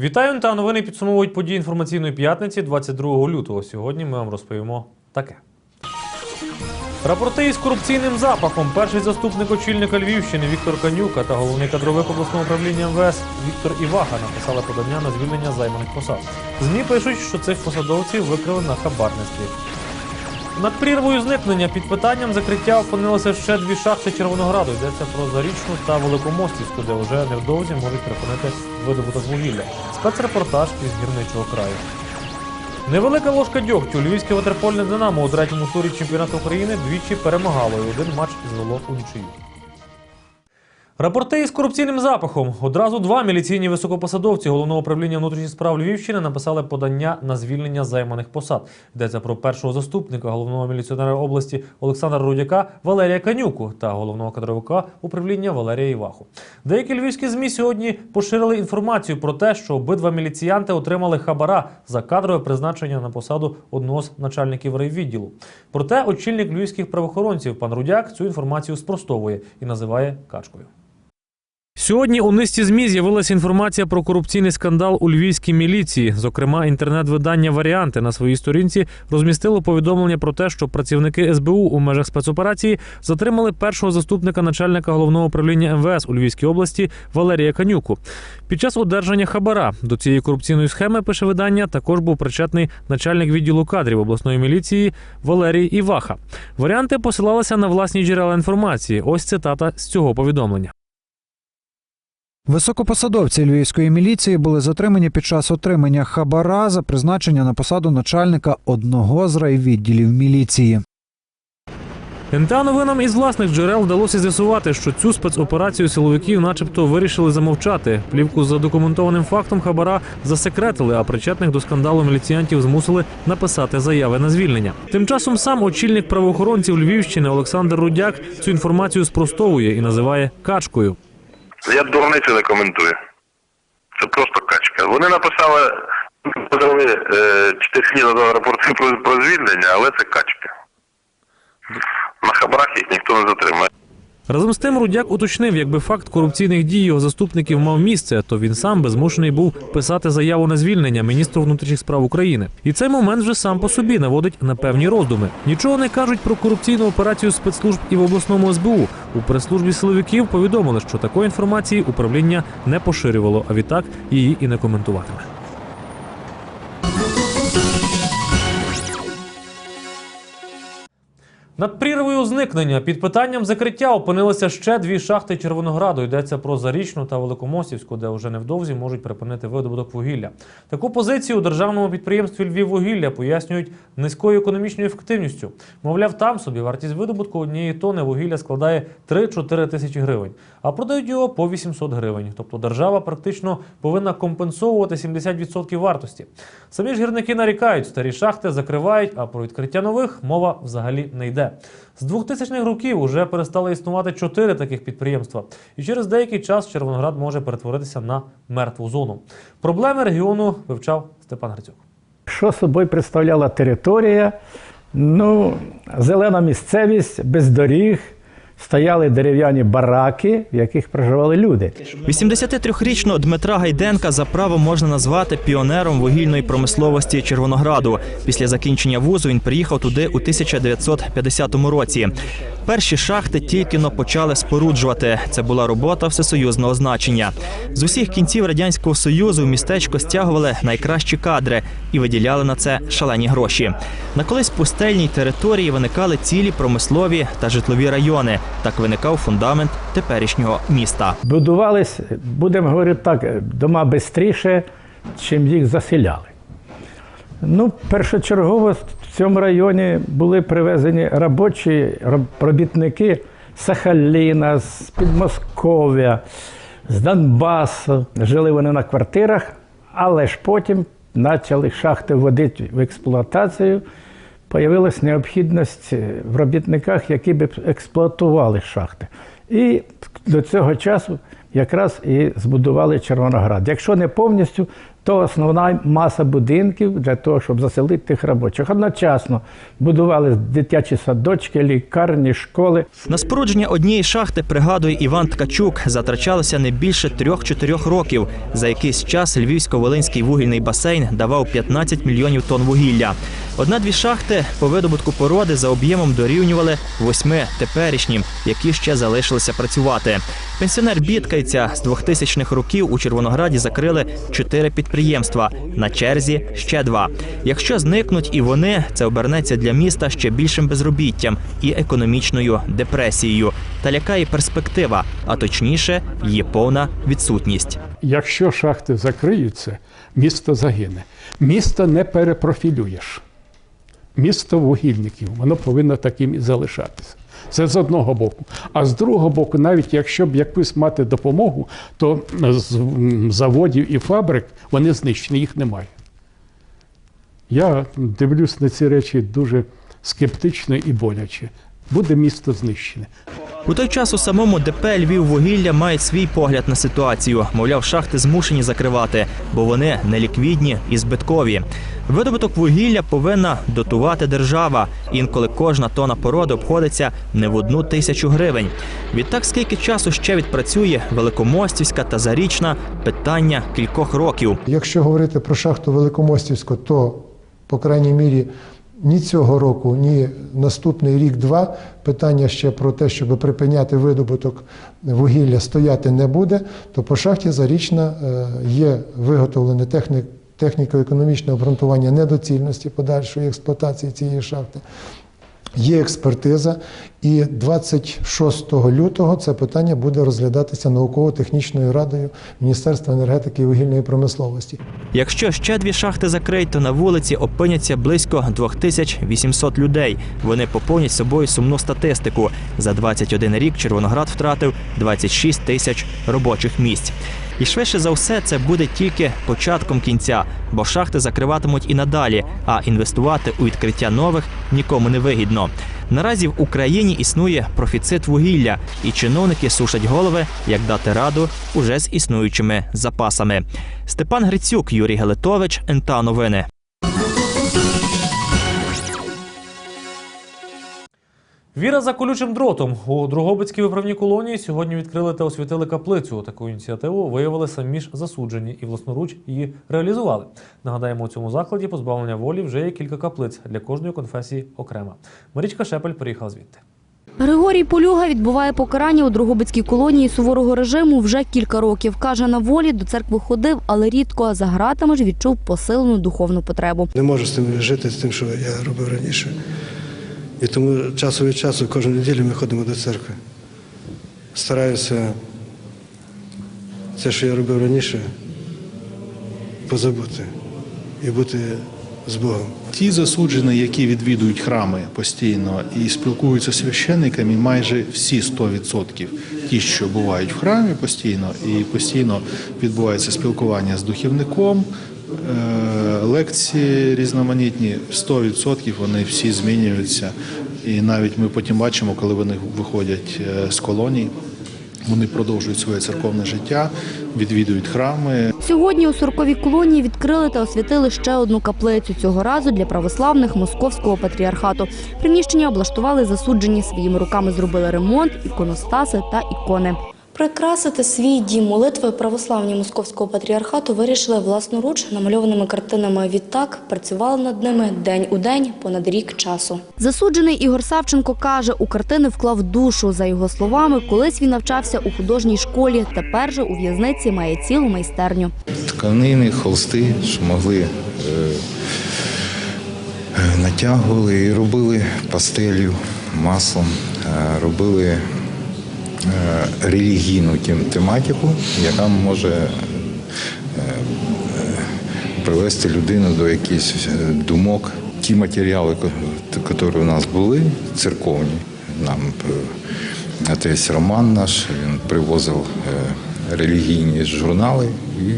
Вітаю та новини підсумовують події інформаційної п'ятниці 22 лютого. Сьогодні ми вам розповімо таке. Рапорти із корупційним запахом. Перший заступник очільника Львівщини Віктор Канюка та головний кадровик обласного управління МВС Віктор Іваха написали подання на звільнення займаних посад. ЗМІ пишуть, що цих посадовців викрили на хабарництві. Над прірвою зникнення під питанням закриття опинилися ще дві шахти Червонограду. Йдеться про Зарічну та Великомостівську, де вже невдовзі можуть припинити видобуток вугілля. Спецрепортаж із гірничого краю. Невелика ложка дьогтю. Львівське ватерпольне Динамо у третьому турі чемпіонату України двічі перемагало і один матч звело у нічию. Рапорти із корупційним запахом. Одразу два міліційні високопосадовці головного управління внутрішніх справ Львівщини написали подання на звільнення займаних посад. Йдеться про першого заступника головного міліціонера області Олександра Рудяка Валерія Канюку та головного кадровика управління Валерія Іваху. Деякі львівські змі сьогодні поширили інформацію про те, що обидва міліціянти отримали хабара за кадрове призначення на посаду одного з начальників райвідділу. Проте очільник львівських правоохоронців пан Рудяк цю інформацію спростовує і називає качкою. Сьогодні у низці змі з'явилася інформація про корупційний скандал у львівській міліції. Зокрема, інтернет-видання Варіанти на своїй сторінці розмістило повідомлення про те, що працівники СБУ у межах спецоперації затримали першого заступника начальника головного управління МВС у Львівській області Валерія Канюку. Під час одержання хабара до цієї корупційної схеми пише видання. Також був причетний начальник відділу кадрів обласної міліції Валерій Іваха. Варіанти посилалися на власні джерела інформації. Ось цитата з цього повідомлення. Високопосадовці львівської міліції були затримані під час отримання хабара за призначення на посаду начальника одного з райвідділів міліції. НТА новинам із власних джерел вдалося з'ясувати, що цю спецоперацію силовиків, начебто, вирішили замовчати. Плівку з задокументованим фактом хабара засекретили, а причетних до скандалу міліціянтів змусили написати заяви на звільнення. Тим часом сам очільник правоохоронців Львівщини Олександр Рудяк цю інформацію спростовує і називає качкою. Я дурниці не коментую. Це просто качка. Вони написали, подали е, чотири дні назад рапорти про, звільнення, але це качка. На хабарах їх ніхто не затримає. Разом з тим Рудяк уточнив, якби факт корупційних дій його заступників мав місце, то він сам би змушений був писати заяву на звільнення міністру внутрішніх справ України. І цей момент вже сам по собі наводить на певні роздуми. Нічого не кажуть про корупційну операцію спецслужб і в обласному СБУ. У прес-службі силовиків повідомили, що такої інформації управління не поширювало, а відтак її і не коментуватиме. Над прірвою зникнення під питанням закриття опинилися ще дві шахти Червонограду. Йдеться про Зарічну та Великомостівську, де вже невдовзі можуть припинити видобуток вугілля. Таку позицію у державному підприємстві Львіввугілля пояснюють низькою економічною ефективністю. Мовляв, там собі вартість видобутку однієї тони вугілля складає 3-4 тисячі гривень, а продають його по 800 гривень. Тобто держава практично повинна компенсовувати 70% вартості. Самі ж гірники нарікають, старі шахти закривають, а про відкриття нових мова взагалі не йде. З 2000-х років уже перестали існувати чотири таких підприємства, і через деякий час Червоноград може перетворитися на мертву зону. Проблеми регіону вивчав Степан Грицюк. Що собою представляла територія? Ну, зелена місцевість, без доріг, стояли дерев'яні бараки, в яких проживали люди. 83-річного Дмитра Гайденка за право можна назвати піонером вугільної промисловості Червонограду. Після закінчення вузу він приїхав туди у 1950 році. Перші шахти тільки но почали споруджувати. Це була робота всесоюзного значення. З усіх кінців радянського союзу в містечко стягували найкращі кадри і виділяли на це шалені гроші. На колись пустельній території виникали цілі промислові та житлові райони. Так виникав фундамент теперішнього міста. Будувались, будемо говорити так, дома швидше, чим їх заселяли. Ну, першочергово в цьому районі були привезені робочі робітники з Сахаліна, з Підмосков'я, з Донбасу. Жили вони на квартирах, але ж потім почали шахти вводити в експлуатацію. Появилась необхідність в робітниках, які б експлуатували шахти. І до цього часу якраз і збудували Червоноград. Якщо не повністю, то основна маса будинків для того, щоб заселити тих робочих. Одночасно будували дитячі садочки, лікарні, школи. На спорудження однієї шахти, пригадує Іван Ткачук, затрачалося не більше 3-4 років. За якийсь час Львівсько-Волинський вугільний басейн давав 15 мільйонів тонн вугілля. Одна-дві шахти по видобутку породи за об'ємом дорівнювали восьми теперішнім, які ще залишилися працювати. Пенсіонер бідкається з 2000-х років у Червонограді закрили чотири підприємства. На черзі ще два. Якщо зникнуть і вони, це обернеться для міста ще більшим безробіттям і економічною депресією. Та лякає перспектива, а точніше, її повна відсутність. Якщо шахти закриються, місто загине. Місто не перепрофілюєш. Місто вугільників, воно повинно таким і залишатися. Це з одного боку. А з другого боку, навіть якщо б якусь мати допомогу, то з заводів і фабрик вони знищені, їх немає. Я дивлюсь на ці речі дуже скептично і боляче. Буде місто знищене. У той час у самому ДП Львіввугілля мають свій погляд на ситуацію. Мовляв, шахти змушені закривати, бо вони неліквідні і збиткові. Видобуток вугілля повинна дотувати держава. Інколи кожна тона породи обходиться не в одну тисячу гривень. Відтак, скільки часу ще відпрацює Великомостівська та Зарічна питання кількох років. Якщо говорити про шахту Великомостівську, то, по крайній мірі, ні цього року, ні наступний рік-два питання ще про те, щоб припиняти видобуток вугілля стояти не буде, то по шахті Зарічна е, є виготовлене техні- техніко-економічне обґрунтування недоцільності подальшої експлуатації цієї шахти. Є експертиза, і 26 лютого це питання буде розглядатися науково-технічною радою Міністерства енергетики і вугільної промисловості. Якщо ще дві шахти закриють, то на вулиці опиняться близько 2800 людей. Вони поповнять собою сумну статистику. За 21 рік Червоноград втратив 26 тисяч робочих місць. І швидше за все це буде тільки початком кінця, бо шахти закриватимуть і надалі, а інвестувати у відкриття нових нікому не вигідно. Наразі в Україні існує профіцит вугілля, і чиновники сушать голови, як дати раду уже з існуючими запасами. Степан Грицюк, Юрій Гелетович, НТА Новини. Віра за колючим дротом у Другобицькій виправній колонії сьогодні відкрили та освятили каплицю. Таку ініціативу виявили самі ж засуджені і власноруч її реалізували. Нагадаємо, у цьому закладі позбавлення волі вже є кілька каплиць для кожної конфесії окремо. Марічка Шепель приїхала звідти. Григорій Полюга відбуває покарання у Дрогобицькій колонії суворого режиму вже кілька років. Каже, на волі до церкви ходив, але рідко за гратами ж відчув посилену духовну потребу. Не можу з тим жити, з тим, що я робив раніше. І тому часу від часу кожну неділю ми ходимо до церкви. Стараюся це, що я робив раніше, позабути і бути з Богом. Ті засуджені, які відвідують храми постійно і спілкуються з священниками, майже всі 100%. Ті, що бувають в храмі постійно, і постійно відбувається спілкування з духовником, е, лекції різноманітні, 100% вони всі змінюються. І навіть ми потім бачимо, коли вони виходять е, з колоній, вони продовжують своє церковне життя, відвідують храми, Сьогодні у 40-й колонії відкрили та освятили ще одну каплицю. Цього разу для православних московського патріархату. Приміщення облаштували засуджені своїми руками. Зробили ремонт, іконостаси та ікони. Прикрасити свій дім молитви православні московського патріархату вирішили власноруч намальованими картинами. Відтак працювали над ними день у день понад рік часу. Засуджений Ігор Савченко каже, у картини вклав душу. За його словами, колись він навчався у художній школі. Тепер же у в'язниці має цілу майстерню. тканини, холсти, що могли, е, натягували і робили пастелью, маслом, е, робили релігійну тем- тематику, яка може е, е, привести людину до якихось е, думок. Ті матеріали, які у нас були, церковні, нам е, отець Роман наш, він привозив е, релігійні журнали і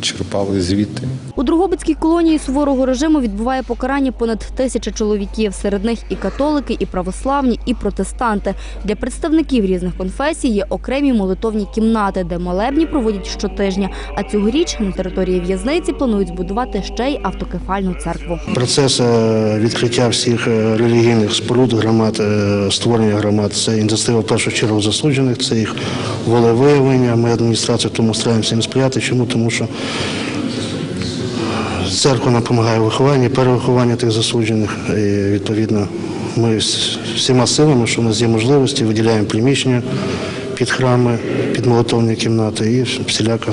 черпали звідти. У Другобицькій колонії суворого режиму відбуває покарання понад тисяча чоловіків. Серед них і католики, і православні, і протестанти. Для представників різних конфесій є окремі молитовні кімнати, де молебні проводять щотижня. А цьогоріч на території в'язниці планують збудувати ще й автокефальну церкву. Процес е, відкриття всіх е, релігійних споруд, громад, е, створення громад це ініціатива в першу чергу засуджених, це їх волевиявлення. Ми адміністрація тому стараємося їм сприяти. Чому? Тому що церква нам допомагає в вихованні, перевихованні тих засуджених. І відповідно ми всіма силами, що в нас є можливості, виділяємо приміщення під храми, під молитовні кімнати і всіляко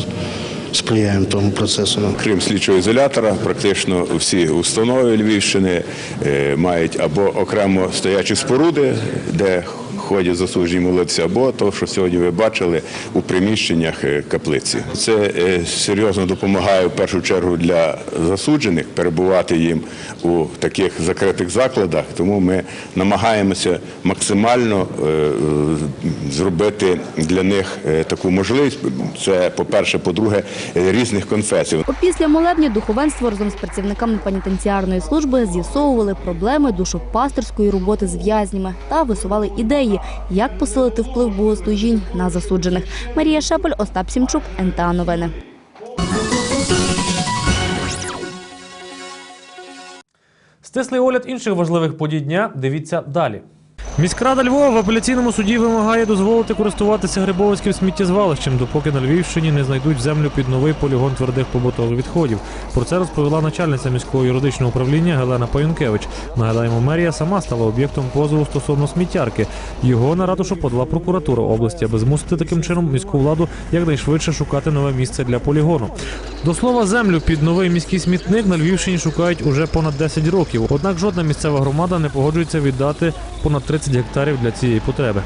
сприяємо тому процесу. Крім слідчого ізолятора, практично всі установи Львівщини е, мають або окремо стоячі споруди, де ходять засуджені молитися, або то, що сьогодні ви бачили у приміщеннях е, каплиці. Це е, серйозно допомагає в першу чергу для засуджених перебувати їм у таких закритих закладах. Тому ми намагаємося максимально е, зробити для них таку можливість. Це по-перше, по-друге, е, різних конфесій. Опісля молебня духовенство разом з працівниками пенітенціарної служби з'ясовували проблеми душопастерської роботи з в'язнями та висували ідеї, як посилити вплив богослужінь на засуджених. Марія Шепель, Остап Сімчук, НТА Новини. Стислий огляд інших важливих подій дня. Дивіться далі. Міськрада Львова в апеляційному суді вимагає дозволити користуватися Грибовицьким сміттєзвалищем, допоки на Львівщині не знайдуть землю під новий полігон твердих побутових відходів. Про це розповіла начальниця міського юридичного управління Гелена Паюнкевич. Нагадаємо, мерія сама стала об'єктом позову стосовно сміттярки. Його на ратушу подала прокуратура області, аби змусити таким чином міську владу якнайшвидше шукати нове місце для полігону. До слова, землю під новий міський смітник на Львівщині шукають уже понад 10 років. Однак жодна місцева громада не погоджується віддати понад 30 гектарів для цієї потреби.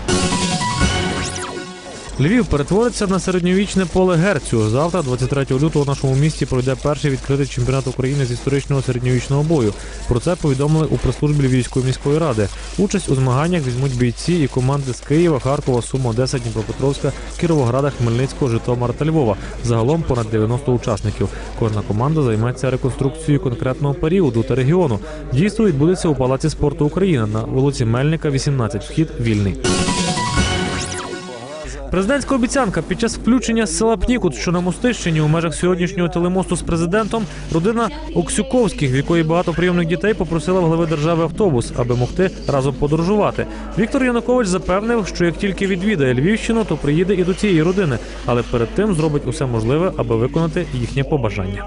Львів перетвориться на середньовічне поле Герцю. Завтра, 23 лютого, в нашому місті пройде перший відкритий чемпіонат України з історичного середньовічного бою. Про це повідомили у прес-службі Львівської міської ради. Участь у змаганнях візьмуть бійці і команди з Києва, Харкова, Суми, Одеса, Дніпропетровська, Кіровограда, Хмельницького, Житомира та Львова. Загалом понад 90 учасників. Кожна команда займеться реконструкцією конкретного періоду та регіону. Дійство відбудеться у Палаці спорту України на вулиці Мельника, 18. Вхід вільний. Президентська обіцянка під час включення з села Пнікут, що на Мостищині у межах сьогоднішнього телемосту з президентом, родина Оксюковських, в якої багато прийомних дітей, попросила в глави держави автобус, аби могти разом подорожувати. Віктор Янукович запевнив, що як тільки відвідає Львівщину, то приїде і до цієї родини, але перед тим зробить усе можливе, аби виконати їхнє побажання.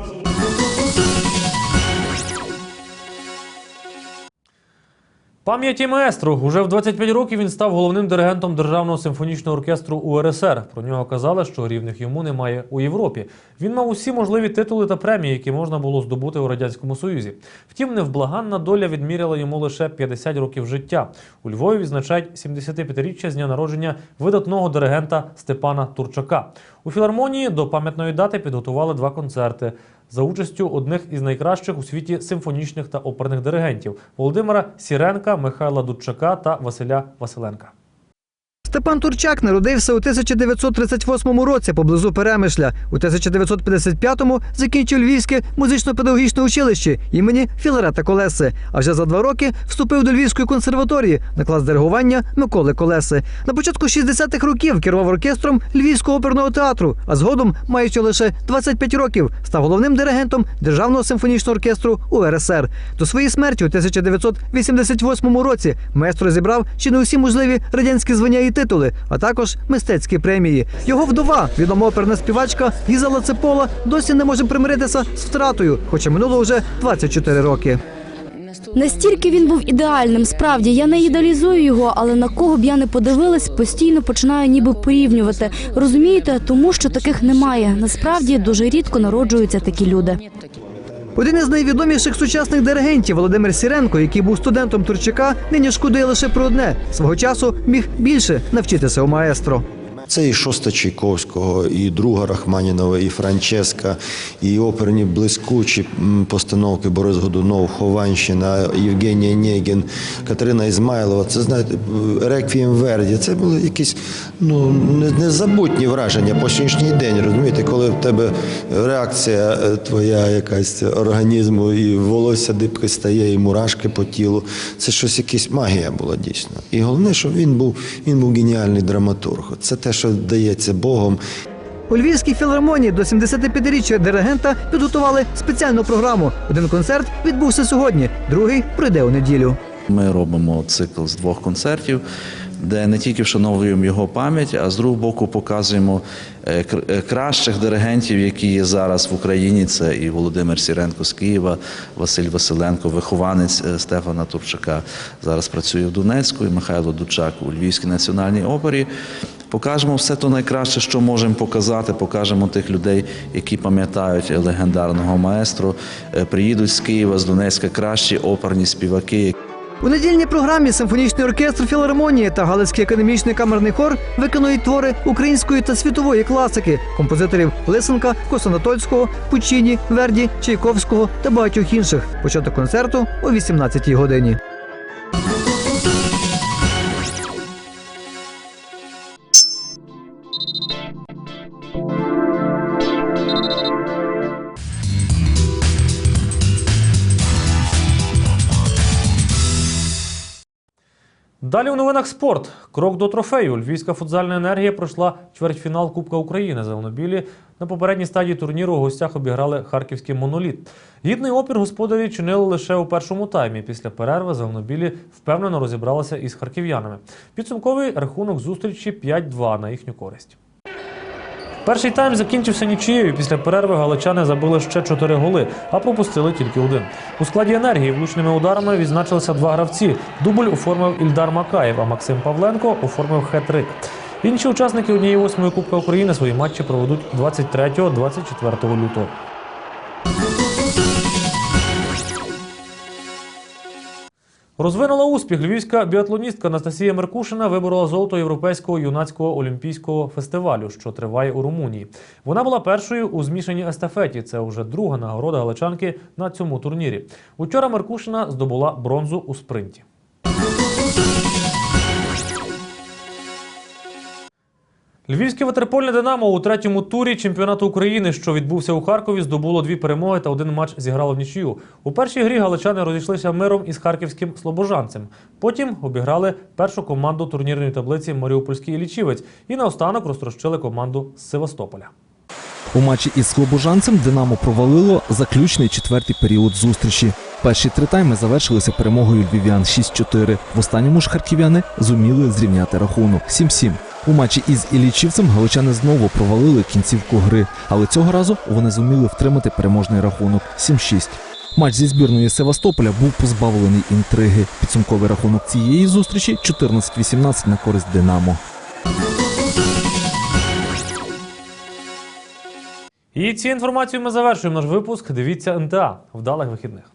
Пам'яті маестро. Уже в 25 років він став головним диригентом Державного симфонічного оркестру УРСР. Про нього казали, що рівних йому немає у Європі. Він мав усі можливі титули та премії, які можна було здобути у радянському союзі. Втім, невблаганна доля відміряла йому лише 50 років життя. У Львові відзначають 75-річчя з дня народження видатного диригента Степана Турчака. У філармонії до пам'ятної дати підготували два концерти за участю одних із найкращих у світі симфонічних та оперних диригентів Володимира Сіренка, Михайла Дудчака та Василя Василенка. Степан Турчак народився у 1938 році поблизу Перемишля. У 1955-му закінчив Львівське музично-педагогічне училище імені Філарета Колеси. А вже за два роки вступив до Львівської консерваторії на клас диригування Миколи Колеси. На початку 60-х років керував оркестром Львівського оперного театру, а згодом, маючи лише 25 років, став головним диригентом Державного симфонічного оркестру УРСР. До своєї смерті у 1988 році маестро зібрав чи не усі можливі радянські звання і титули, а також мистецькі премії. Його вдова, відома оперна співачка Гізела Цепола, досі не може примиритися з втратою, хоча минуло вже 24 роки. Настільки він був ідеальним. Справді я не ідеалізую його, але на кого б я не подивилась, постійно починаю ніби порівнювати. Розумієте, тому що таких немає. Насправді дуже рідко народжуються такі люди. Один із найвідоміших сучасних диригентів Володимир Сіренко, який був студентом Турчака, нині шкодує лише про одне свого часу міг більше навчитися у маестро. Це і Шоста Чайковського, і друга Рахманінова, і Франческа, і оперні блискучі постановки Борис Годунов, Хованщина, Євгенія Негін, Катерина Ізмайлова. Це знаєте, Реквієм Верді. Це були якісь ну незабутні враження по сьогоднішній день. Розумієте, коли в тебе реакція е, твоя якась організму, і волосся дибки стає, і мурашки по тілу. Це щось якась магія була дійсно. І головне, що він був він був геніальний драматург. Це те, що дається Богом. У Львівській філармонії до 75-річчя диригента підготували спеціальну програму. Один концерт відбувся сьогодні, другий пройде у неділю. Ми робимо цикл з двох концертів, де не тільки вшановуємо його пам'ять, а з другого боку показуємо е, е, кращих диригентів, які є зараз в Україні. Це і Володимир Сіренко з Києва, Василь Василенко, вихованець е, Стефана Турчака. Зараз працює в Донецьку, і Михайло Дучак у Львівській національній опері. Покажемо все то найкраще, що можемо показати. Покажемо тих людей, які пам'ятають легендарного маестро. Е, Приїдуть з Києва, з Донецька кращі оперні співаки, У недільній програмі симфонічний оркестр філармонії та Галицький академічний камерний хор виконують твори української та світової класики композиторів Лисенка, Косанатольського, Пучіні, Верді, Чайковського та багатьох інших. Початок концерту о 18-й годині. Далі у новинах спорт. Крок до трофею. Львівська футзальна енергія пройшла чвертьфінал Кубка України. Зеленобілі на попередній стадії турніру у гостях обіграли харківський моноліт. Гідний опір господарі чинили лише у першому таймі. Після перерви зеленобілі впевнено розібралися із харків'янами. Підсумковий рахунок зустрічі 5-2 на їхню користь. Перший тайм закінчився нічиєю. Після перерви галичани забили ще чотири голи, а пропустили тільки один. У складі енергії влучними ударами відзначилися два гравці. Дубль оформив Ільдар Макаєв, а Максим Павленко оформив хет-трик. Інші учасники однієї восьмої Кубка України свої матчі проведуть 23-24 лютого. Розвинула успіх львівська біатлоністка Анастасія Меркушина виборола золото європейського юнацького олімпійського фестивалю, що триває у Румунії. Вона була першою у змішаній естафеті. Це вже друга нагорода галичанки на цьому турнірі. Учора Меркушина здобула бронзу у спринті. Львівське ватерпольне Динамо у третьому турі чемпіонату України, що відбувся у Харкові, здобуло дві перемоги та один матч зіграло в нічию. У першій грі галичани розійшлися миром із харківським слобожанцем. Потім обіграли першу команду турнірної таблиці Маріупольський Ілічівець і наостанок розтрощили команду з Севастополя. У матчі із слобожанцем Динамо провалило заключний четвертий період зустрічі. Перші три тайми завершилися перемогою львів'ян 6-4. В останньому ж харків'яни зуміли зрівняти рахунок 7-7. У матчі із Іллічівцем галичани знову провалили кінцівку гри, але цього разу вони зуміли втримати переможний рахунок 7-6. Матч зі збірної Севастополя був позбавлений інтриги. Підсумковий рахунок цієї зустрічі 14-18 на користь Динамо. І цією інформацією ми завершуємо наш випуск. Дивіться НТА. Вдалих вихідних.